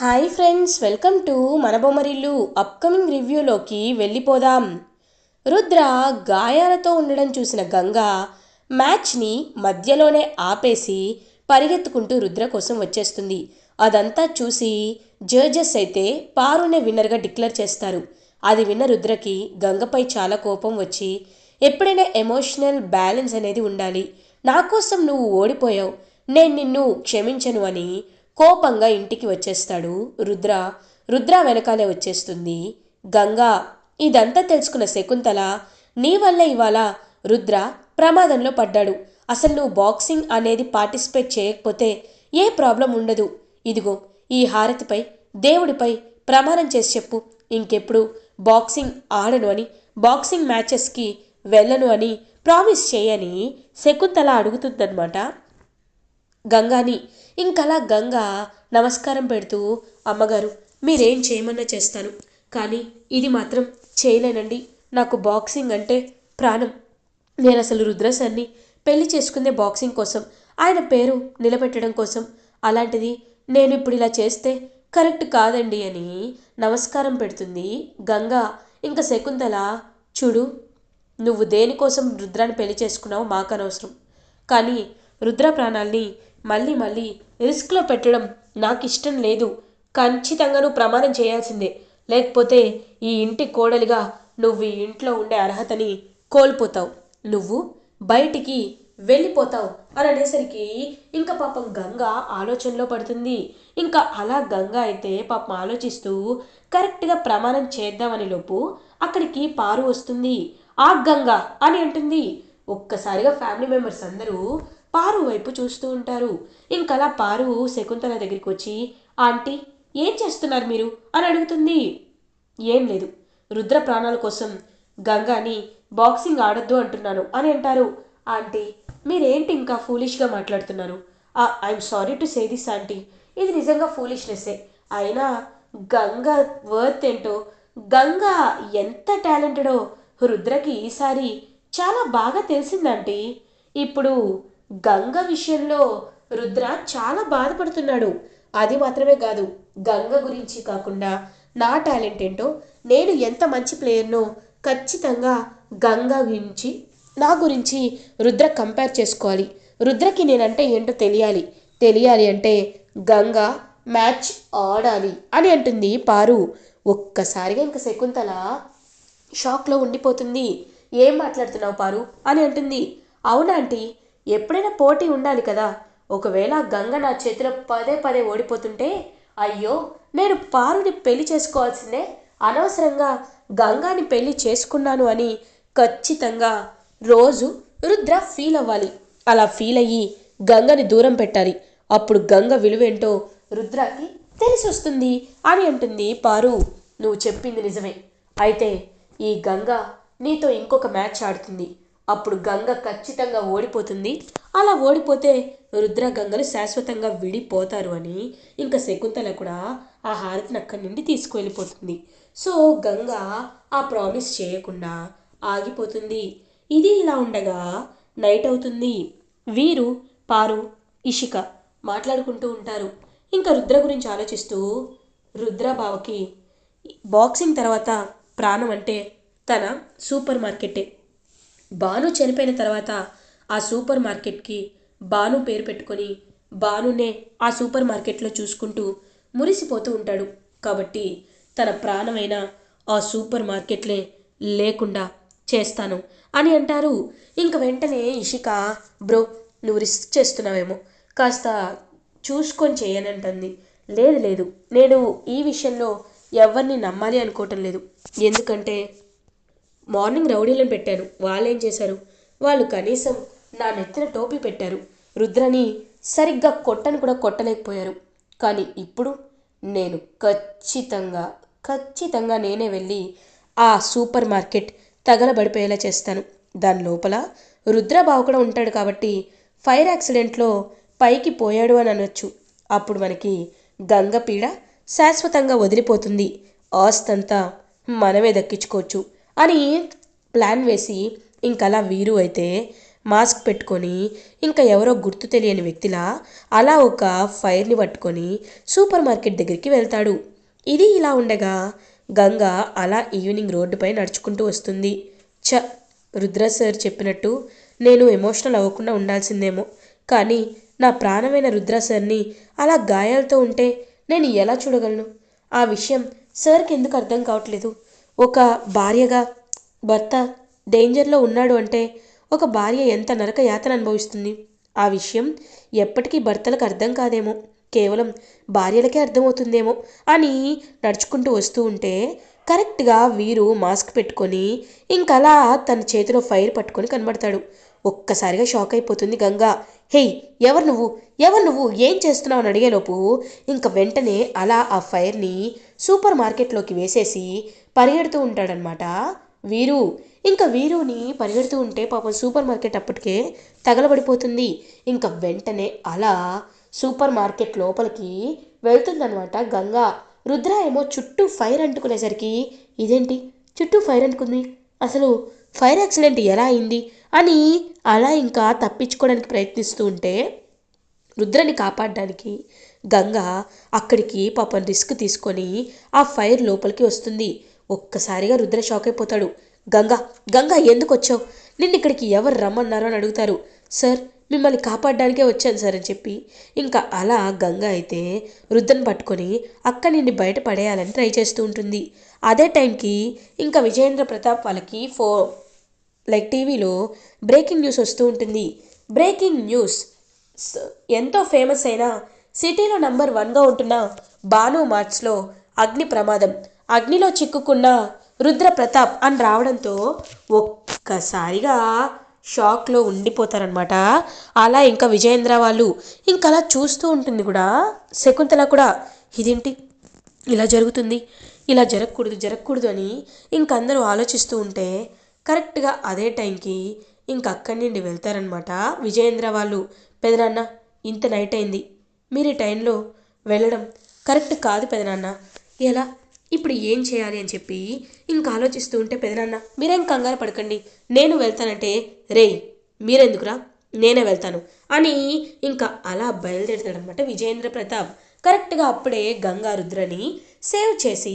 Hi friends welcome to మన Bommarillu upcoming రివ్యూలోకి వెళ్ళిపోదాం. రుద్ర గాయాలతో ఉండడం చూసిన గంగ మ్యాచ్ని మధ్యలోనే ఆపేసి పరిగెత్తుకుంటూ రుద్ర కోసం వచ్చేస్తుంది. అదంతా చూసి జడ్జెస్ అయితే పారునే విన్నర్గా డిక్లేర్ చేస్తారు. అది విన్న రుద్రకి గంగపై చాలా కోపం వచ్చి ఎప్పుడైనా ఎమోషనల్ బ్యాలెన్స్ అనేది ఉండాలి. నా కోసం నువ్వు ఓడిపోయావు. నేను నిన్ను క్షమించను అని కోపంగా ఇంటికి వచ్చేస్తాడు రుద్ర. రుద్ర వెనకాలే వచ్చేస్తుంది. గంగా ఇదంతా తెలుసుకున్న శకుంతల నీ వల్ల ఇవాళ రుద్ర ప్రమాదంలో పడ్డాడు. అసలు నువ్వు బాక్సింగ్ అనేది పార్టిసిపేట్ చేయకపోతే ఏ ప్రాబ్లం ఉండదు. ఇదిగో ఈ హారతిపై దేవుడిపై ప్రమాణం చేసి చెప్పు. ఇంకెప్పుడు బాక్సింగ్ ఆడను అని బాక్సింగ్ మ్యాచెస్కి వెళ్ళను అని ప్రామిస్ చేయని శకుంతల అడుగుతుందన్నమాట. గంగాని ఇంకలా గంగ నమస్కారం పెడుతూ అమ్మగారు మీరేం చేయమన్నా చేస్తాను. కానీ ఇది మాత్రం చేయలేనండి. నాకు బాక్సింగ్ అంటే ప్రాణం. నేను అసలు రుద్రసర్ని పెళ్ళి చేసుకుందే బాక్సింగ్ కోసం ఆయన పేరు నిలబెట్టడం కోసం అలాంటిది నేను ఇప్పుడు ఇలా చేస్తే కరెక్ట్ కాదండి అని నమస్కారం పెడుతుంది గంగా. ఇంకా శకుంతల చూడు నువ్వు దేనికోసం రుద్రాన్ని పెళ్ళి చేసుకున్నావు మాకు అనవసరం కానీ రుద్ర ప్రాణాల్ని మళ్ళీ మళ్ళీ రిస్క్లో పెట్టడం నాకు ఇష్టం లేదు. ఖచ్చితంగా నువ్వు ప్రమాణం చేయాల్సిందే. లేకపోతే ఈ ఇంటి కోడలిగా నువ్వు ఈ ఇంట్లో ఉండే అర్హతని కోల్పోతావు. నువ్వు బయటికి వెళ్ళిపోతావు అని అనేసరికి ఇంకా పాపం గంగ ఆలోచనలో పడుతుంది. ఇంకా అలా గంగ అయితే పాపం ఆలోచిస్తూ కరెక్ట్గా ప్రమాణం చేద్దామని లోపు అక్కడికి పారు వస్తుంది. ఆ గంగ అని అంటుంది. ఒక్కసారిగా ఫ్యామిలీ మెంబర్స్ అందరూ పారు వైపు చూస్తూ ఉంటారు. ఇంకలా పారు శకుంతల దగ్గరికి వచ్చి ఆంటీ ఏం చేస్తున్నారు మీరు? అని అడుగుతుంది. ఏం లేదు. రుద్ర ప్రాణాల కోసం గంగాని బాక్సింగ్ ఆడొద్దు అంటున్నాను అని అంటారు. ఆంటీ మీరేంటి ఇంకా ఫూలిష్గా మాట్లాడుతున్నారు? I'm sorry to say this aunty. ఇది నిజంగా ఫూలిష్నెస్సే. అయినా గంగ వర్త్ ఏంటో గంగ ఎంత టాలెంటెడో రుద్రకి ఈసారి చాలా బాగా తెలిసిందంటీ ఇప్పుడు గంగ విషయంలో రుద్ర చాలా బాధపడుతున్నాడు. అది మాత్రమే కాదు గంగ గురించి కాకుండా నా టాలెంట్ ఏంటో నేను ఎంత మంచి ప్లేయర్నో ఖచ్చితంగా గంగ గురించి నా గురించి రుద్ర కంపేర్ చేసుకోవాలి. రుద్రకి నేనంటే ఏంటో తెలియాలి. తెలియాలి అంటే గంగ మ్యాచ్ ఆడాలి అని అంటుంది పారు. ఒక్కసారిగా ఇంక శకుంతల షాక్లో ఉండిపోతుంది. ఏం మాట్లాడుతున్నావు పారు? అని అంటుంది. అవునా ఆంటీ? ఎప్పుడైనా పోటీ ఉండాలి కదా. ఒకవేళ గంగ నా చేతిలో పదే పదే ఓడిపోతుంటే అయ్యో నేను పారుని పెళ్ళి చేసుకోవాల్సిందే. అనవసరంగా గంగాని పెళ్ళి చేసుకున్నాను అని ఖచ్చితంగా రోజు రుద్ర ఫీల్ అవ్వాలి. అలా ఫీల్ అయ్యి గంగని దూరం పెట్టాలి. అప్పుడు గంగ విలువేంటో రుద్రకి తెలిసి వస్తుంది. అని అంటుంది పారు. నువ్వు చెప్పింది నిజమే. అయితే ఈ గంగ నీతో ఇంకొక మ్యాచ్ ఆడుతుంది. అప్పుడు గంగ ఖచ్చితంగా ఓడిపోతుంది. అలా ఓడిపోతే రుద్ర గంగలు శాశ్వతంగా విడిపోతారు అని ఇంకా శకుంతల కూడా ఆ హారతిని అక్కడి నుండి తీసుకువెళ్ళిపోతుంది. సో గంగ ఆ ప్రామిస్ చేయకుండా ఆగిపోతుంది. ఇది ఇలా ఉండగా నైట్ అవుతుంది. వీరు పారు ఇషిక మాట్లాడుకుంటూ ఉంటారు. ఇంకా రుద్ర గురించి ఆలోచిస్తూ రుద్ర బావకి బాక్సింగ్ తర్వాత ప్రాణం అంటే తన సూపర్ మార్కెటే. బాను చనిపోయిన తర్వాత ఆ సూపర్ మార్కెట్కి బాను పేరు పెట్టుకొని బానునే ఆ సూపర్ మార్కెట్లో చూసుకుంటూ మురిసిపోతూ ఉంటాడు. కాబట్టి తన ప్రాణమైన ఆ సూపర్ మార్కెట్లే లేకుండా చేస్తాను అని అంటారు. ఇంక వెంటనే ఇషిక బ్రో నువ్వు రిస్క్ చేస్తున్నావేమో. కాస్త చూసుకొని చేయనంటుంది లేదు లేదు. నేను ఈ విషయంలో ఎవరిని నమ్మాలి అనుకోవటం లేదు. ఎందుకంటే మార్నింగ్ రౌడీలను పెట్టాను వాళ్ళేం చేశారు? వాళ్ళు కనీసం నా నెత్తిన టోపీ పెట్టారు. రుద్రని సరిగ్గా కొట్టని కూడా కొట్టలేకపోయారు. కానీ ఇప్పుడు నేను ఖచ్చితంగా ఖచ్చితంగా నేనే వెళ్ళి ఆ సూపర్ మార్కెట్ తగలబడిపోయేలా చేస్తాను. దాని లోపల రుద్రబాబు కూడా ఉంటాడు కాబట్టి ఫైర్ యాక్సిడెంట్లో పైకి పోయాడు అని అనొచ్చు. అప్పుడు మనకి గంగపీడ శాశ్వతంగా వదిలిపోతుంది. ఆస్తంతా మనమే దక్కించుకోవచ్చు. అని ప్లాన్ వేసి ఇంకలా వీరు అయితే మాస్క్ పెట్టుకొని ఇంకా ఎవరో గుర్తు తెలియని వ్యక్తిలా అలా ఒక ఫైర్ని పట్టుకొని సూపర్ మార్కెట్ దగ్గరికి వెళ్తాడు. ఇది ఇలా ఉండగా గంగ అలా ఈవినింగ్ రోడ్డుపై నడుచుకుంటూ వస్తుంది. చ రుద్ర సార్ చెప్పినట్టు నేను ఎమోషనల్ అవ్వకుండా ఉండాల్సిందేమో. కానీ నా ప్రాణమైన రుద్ర సార్ని అలా గాయాలతో ఉంటే నేను ఎలా చూడగలను? ఆ విషయం సార్కి ఎందుకు అర్థం కావట్లేదు? ఒక భార్యగా భర్త డేంజర్లో ఉన్నాడు అంటే ఒక భార్య ఎంత నరక యాతన అనుభవిస్తుంది? ఆ విషయం ఎప్పటికీ భర్తలకు అర్థం కాదేమో. కేవలం భార్యలకే అర్థమవుతుందేమో అని నడుచుకుంటూ వస్తూ ఉంటే కరెక్ట్గా వీరు మాస్క్ పెట్టుకొని ఇంకలా తన చేతిలో ఫైర్ పట్టుకొని కనబడతాడు. ఒక్కసారిగా షాక్ అయిపోతుంది గంగా. హేయ్ ఎవరు నువ్వు? ఎవరు నువ్వు? ఏం చేస్తున్నావు అని అడిగేలోపు ఇంక వెంటనే అలా ఆ ఫైర్ని సూపర్ మార్కెట్లోకి వేసేసి పరిగెడుతూ ఉంటాడనమాట వీరు. ఇంకా వీరుని పరిగెడుతూ ఉంటే పాపం సూపర్ మార్కెట్ అప్పటికే తగలబడిపోతుంది. ఇంకా వెంటనే అలా సూపర్ మార్కెట్ లోపలికి వెళ్తుందనమాట గంగా. రుద్ర ఏమో చుట్టూ ఫైర్ అంటుకునేసరికి ఇదేంటి? చుట్టూ ఫైర్ అంటుకుంది అసలు ఫైర్ యాక్సిడెంట్ ఎలా అయింది? అని అలా ఇంకా తప్పించుకోవడానికి ప్రయత్నిస్తూ ఉంటే రుద్రని కాపాడడానికి గంగ అక్కడికి పాపం రిస్క్ తీసుకొని ఆ ఫైర్ లోపలికి వస్తుంది. ఒక్కసారిగా రుద్ర షాక్ అయిపోతాడు. గంగ గంగ ఎందుకు వచ్చావు? నిన్ను ఇక్కడికి ఎవరు రమ్మన్నారో అని అడుగుతారు. సార్ మిమ్మల్ని కాపాడడానికే వచ్చాను సార్ అని చెప్పి ఇంకా అలా గంగ అయితే రుద్రని పట్టుకొని అక్క నిన్ను బయట పడేయాలని ట్రై చేస్తూ ఉంటుంది. అదే టైంకి ఇంకా విజయేంద్ర ప్రతాప్ వాళ్ళకి ఫో లైక్ టీవీలో బ్రేకింగ్ న్యూస్ వస్తూ ఉంటుంది. బ్రేకింగ్ న్యూస్ ఎంతో ఫేమస్ అయిన సిటీలో నంబర్ వన్గా ఉంటున్న బాను మార్చ్లో అగ్ని ప్రమాదం. అగ్నిలో చిక్కుకున్న రుద్ర ప్రతాప్ అని రావడంతో ఒక్కసారిగా షాక్లో ఉండిపోతారనమాట అలా ఇంకా విజయేంద్ర వాళ్ళు ఇంకా అలా చూస్తూ ఉంటుంది కూడా. శకుంతల కూడా ఇదేంటి? ఇలా జరుగుతుంది. ఇలా జరగకూడదు జరగకూడదు అని ఇంక అందరూ ఆలోచిస్తూ ఉంటే కరెక్ట్గా అదే టైంకి ఇంక అక్కడి నుండి వెళ్తారనమాట విజయేంద్ర వాళ్ళు. పెదనాన్న ఇంత నైట్ అయింది. మీరు ఈ టైంలో వెళ్ళడం కరెక్ట్ కాదు పెదనాన్న. ఎలా? ఇప్పుడు ఏం చేయాలి అని చెప్పి ఇంకా ఆలోచిస్తూ ఉంటే పెదనాన్న మీరేం కంగారు పడకండి. నేను వెళ్తానంటే రేయ్ మీరెందుకురా? నేనే వెళ్తాను అని ఇంకా అలా బయలుదేరుతాడనమాట విజయేంద్ర ప్రతాప్. కరెక్ట్గా అప్పుడే గంగా రుద్రని సేవ్ చేసి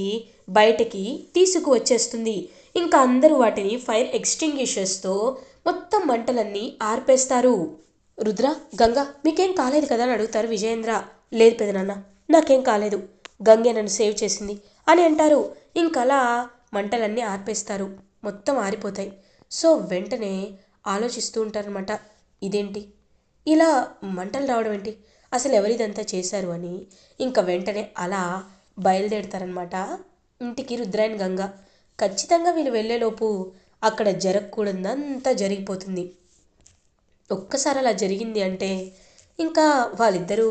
బయటకి తీసుకువచ్చేస్తుంది. ఇంకా అందరూ వాటిని ఫైర్ ఎక్స్టింగ్విషర్స్తో మొత్తం మంటలన్నీ ఆర్పేస్తారు. రుద్ర గంగా మీకేం కాలేదు కదా అని అడుగుతారు విజయేంద్ర. లేదు పెదనాన్న నాకేం కాలేదు. గంగే నన్ను సేవ్ చేసింది అని అంటారు. ఇంకలా మంటలన్నీ ఆర్పేస్తారు. మొత్తం ఆరిపోతాయి. సో వెంటనే ఆలోచిస్తూ ఉంటారనమాట ఇదేంటి? ఇలా మంటలు రావడం ఏంటి? అసలు ఎవరిదంతా చేశారు అని ఇంకా వెంటనే అలా బయలుదేరుతారనమాట ఇంటికి రుద్రాయన్ గంగ. ఖచ్చితంగా వీళ్ళు వెళ్ళేలోపు అక్కడ జరగకూడదంతా జరిగిపోతుంది. ఒక్కసారి అలా జరిగింది అంటే ఇంకా వాళ్ళిద్దరూ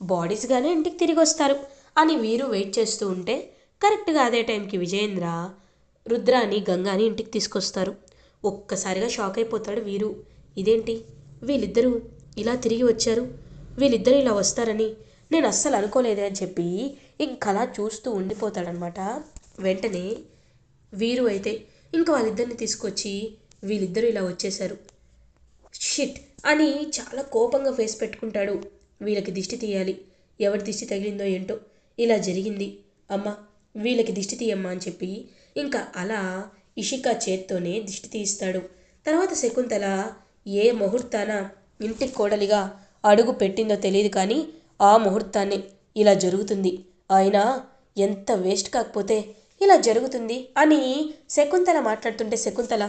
బాడీస్గానే ఇంటికి తిరిగి వస్తారు అని వీరు వెయిట్ చేస్తూ ఉంటే కరెక్ట్గా అదే టైంకి విజయేంద్ర రుద్రాని గంగాని ఇంటికి తీసుకొస్తారు. ఒక్కసారిగా షాక్ అయిపోతాడు వీరు. ఇదేంటి? వీళ్ళిద్దరూ ఇలా తిరిగి వచ్చారు? వీళ్ళిద్దరూ ఇలా వస్తారని నేను అస్సలు అనుకోలేదే అని చెప్పి ఇంకలా చూస్తూ ఉండిపోతాడనమాట వెంటనే వీరు అయితే ఇంకా వాళ్ళిద్దరిని తీసుకొచ్చి వీళ్ళిద్దరూ ఇలా వచ్చేశారు. షిట్! అని చాలా కోపంగా ఫేస్ పెట్టుకుంటాడు. వీళ్ళకి దిష్టి తీయాలి. ఎవరి దిష్టి తగిలిందో ఏంటో ఇలా జరిగింది. అమ్మ వీళ్ళకి దిష్టి తీయమ్మా అని చెప్పి ఇంకా అలా ఇషికా చేత్తోనే దిష్టి తీస్తాడు తర్వాత శకుంతల ఏ ముహూర్తాన ఇంటికి కోడలిగా అడుగు పెట్టిందో తెలియదు కానీ ఆ ముహూర్తాన్ని ఇలా జరుగుతుంది. ఆయన ఎంత వేస్ట్ కాకపోతే ఇలా జరుగుతుంది అని శకుంతల మాట్లాడుతుంటే శకుంతల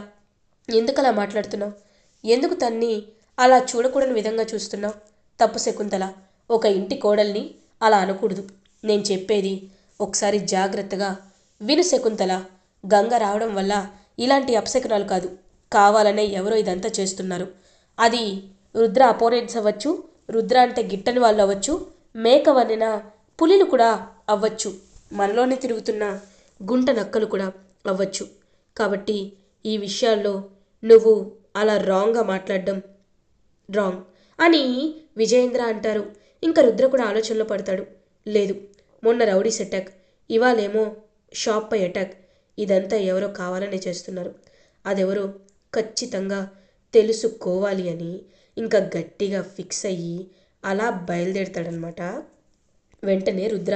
ఎందుకలా మాట్లాడుతున్నావు? ఎందుకు తన్ని అలా చూడకూడని విధంగా చూస్తున్నావు? తప్పు శకుంతల ఒక ఇంటి కోడల్ని అలా అనకూడదు. నేను చెప్పేది ఒకసారి జాగ్రత్తగా విను శకుంతల. గంగ రావడం వల్ల ఇలాంటి అపశకునాలు కాదు. కావాలనే ఎవరో ఇదంతా చేస్తున్నారు. అది రుద్ర అపోనెంట్స్ అవ్వచ్చు రుద్ర అంటే గిట్టని వాళ్ళు అవ్వచ్చు మేక వన్నిన పులిలు కూడా అవ్వచ్చు. మనలోనే తిరుగుతున్న గుంట నక్కలు కూడా అవ్వచ్చు. కాబట్టి ఈ విషయాల్లో నువ్వు అలా రాంగ్గా మాట్లాడడం రాంగ్ అని విజయేంద్ర అంటారు. ఇంకా రుద్ర కూడా ఆలోచనలో పడతాడు. లేదు మొన్న రౌడీస్ అటాక్ ఇవాళేమో షాప్ పై అటాక్ ఇదంతా ఎవరో కావాలనే చేస్తున్నారు. అదెవరో ఖచ్చితంగా తెలుసుకోవాలి అని ఇంకా గట్టిగా ఫిక్స్ అయ్యి అలా బయలుదేరతాడనమాట వెంటనే రుద్ర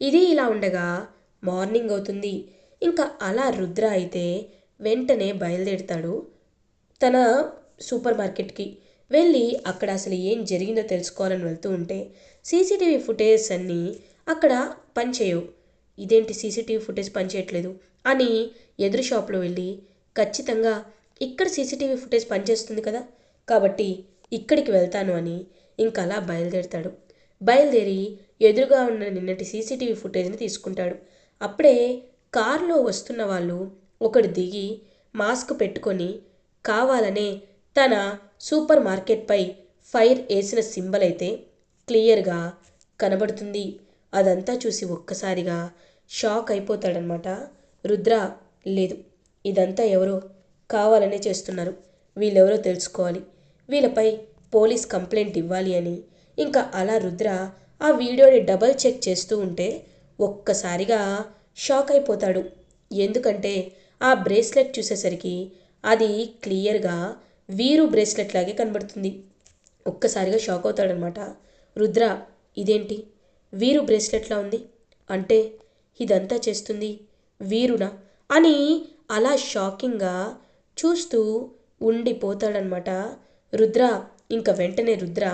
ఇది ఇలా ఉండగా మార్నింగ్ అవుతుంది. ఇంకా అలా రుద్ర అయితే వెంటనే బయలుదేరుతాడు తన సూపర్ మార్కెట్కి. వెళ్ళి అక్కడ అసలు ఏం జరిగిందో తెలుసుకోవాలని వెళ్తూ ఉంటే సీసీటీవీ ఫుటేజ్ అన్నీ అక్కడ పనిచేయవు. ఇదేంటి సీసీటీవీ ఫుటేజ్ పనిచేయట్లేదు అని ఎదురు షాప్లో వెళ్ళి ఖచ్చితంగా ఇక్కడ సీసీటీవీ ఫుటేజ్ పనిచేస్తుంది కదా కాబట్టి ఇక్కడికి వెళ్తాను అని ఇంకా అలా బయలుదేరుతాడు. బయలుదేరి ఎదురుగా ఉన్న నిన్నటి సీసీటీవీ ఫుటేజ్ని తీసుకుంటాడు. అప్పుడే కారులో వస్తున్న వాళ్ళు ఒకడు దిగి మాస్క్ పెట్టుకొని కావాలనే తన సూపర్ మార్కెట్పై ఫైర్ వేసిన సింబల్ అయితే క్లియర్గా కనబడుతుంది. అదంతా చూసి ఒక్కసారిగా షాక్ అయిపోతాడనమాట రుద్ర లేదు ఇదంతా ఎవరో కావాలనే చేస్తున్నారు. వీళ్ళెవరో తెలుసుకోవాలి. వీళ్ళపై పోలీస్ కంప్లైంట్ ఇవ్వాలి అని. ఇంకా అలా రుద్ర ఆ వీడియోని డబల్ చెక్ చేస్తూ ఉంటే ఒక్కసారిగా షాక్ అయిపోతాడు ఎందుకంటే ఆ బ్రేస్లెట్ చూసేసరికి అది క్లియర్గా వీరు బ్రేస్లెట్ లాగే కనబడుతుంది. ఒక్కసారిగా షాక్ అవుతాడనమాట రుద్ర ఇదేంటి? వీరు బ్రేస్లెట్లా ఉంది? అంటే ఇదంతా చేస్తుంది వీరునా? అని అలా షాకింగ్గా చూస్తూ ఉండిపోతాడనమాట రుద్ర. ఇంకా వెంటనే రుద్ర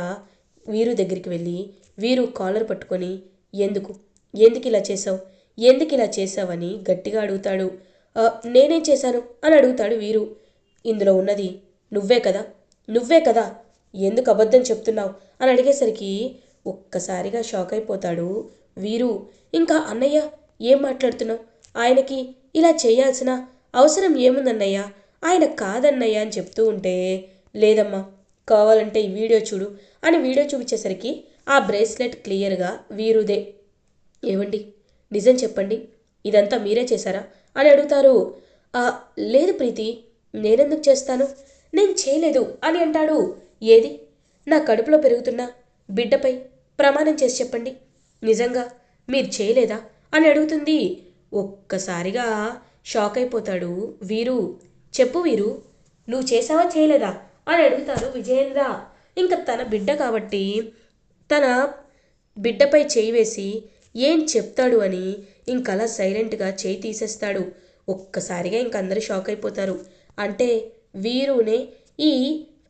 వీరు దగ్గరికి వెళ్ళి వీరు కాలర్ పట్టుకొని ఎందుకు? ఎందుకు ఇలా చేసావు ఎందుకు ఇలా చేసావని గట్టిగా అడుగుతాడు. నేనేం చేశాను? అని అడుగుతాడు వీరు. ఇందులో ఉన్నది నువ్వే కదా నువ్వే కదా ఎందుకు అబద్ధం చెప్తున్నావు? అని అడిగేసరికి ఒక్కసారిగా షాక్ అయిపోతాడు వీరు. ఇంకా అన్నయ్య ఏం మాట్లాడుతున్నావు? ఆయనకి ఇలా చేయాల్సిన అవసరం ఏముందన్నయ్య? ఆయన కాదన్నయ్య అని చెప్తూ ఉంటే లేదమ్మా కావాలంటే ఈ వీడియో చూడు అని వీడియో చూపించేసరికి ఆ బ్రేస్లెట్ క్లియర్గా వీరుదే. ఏవండి? నిజం చెప్పండి. ఇదంతా మీరే చేశారా? అని అడుగుతారు. "ఆ, లేదు ప్రీతి నేనెందుకు చేస్తాను? నేను చేయలేదు అని అంటాడు. ఏది? నా కడుపులో పెరుగుతున్న బిడ్డపై ప్రమాణం చేసి చెప్పండి. నిజంగా మీరు చేయలేదా? అని అడుగుతుంది. ఒక్కసారిగా షాక్ అయిపోతాడు వీరు. చెప్పు వీరు నువ్వు చేసావా చేయలేదా? అని అడుగుతారు విజయేంద్ర. ఇంకా తన బిడ్డ కాబట్టి తన బిడ్డపై చేయి వేసి ఏం చెప్తాడు అని ఇంకలా సైలెంట్గా చేయి తీసేస్తాడు. ఒక్కసారిగా ఇంకందరూ షాక్ అయిపోతారు. అంటే వీరునే ఈ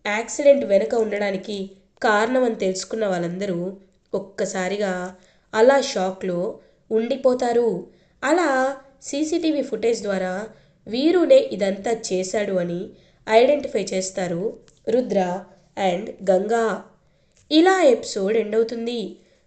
యాక్సిడెంట్ వెనుక ఉండడానికి కారణం అని తెలుసుకున్న వాళ్ళందరూ ఒక్కసారిగా అలా షాక్లో ఉండిపోతారు. అలా సీసీటీవీ ఫుటేజ్ ద్వారా వీరునే ఇదంతా చేశాడు అని ఐడెంటిఫై చేస్తారు రుద్ర అండ్ గంగా. ఇలా ఎపిసోడ్ ఎండ్ అవుతుంది.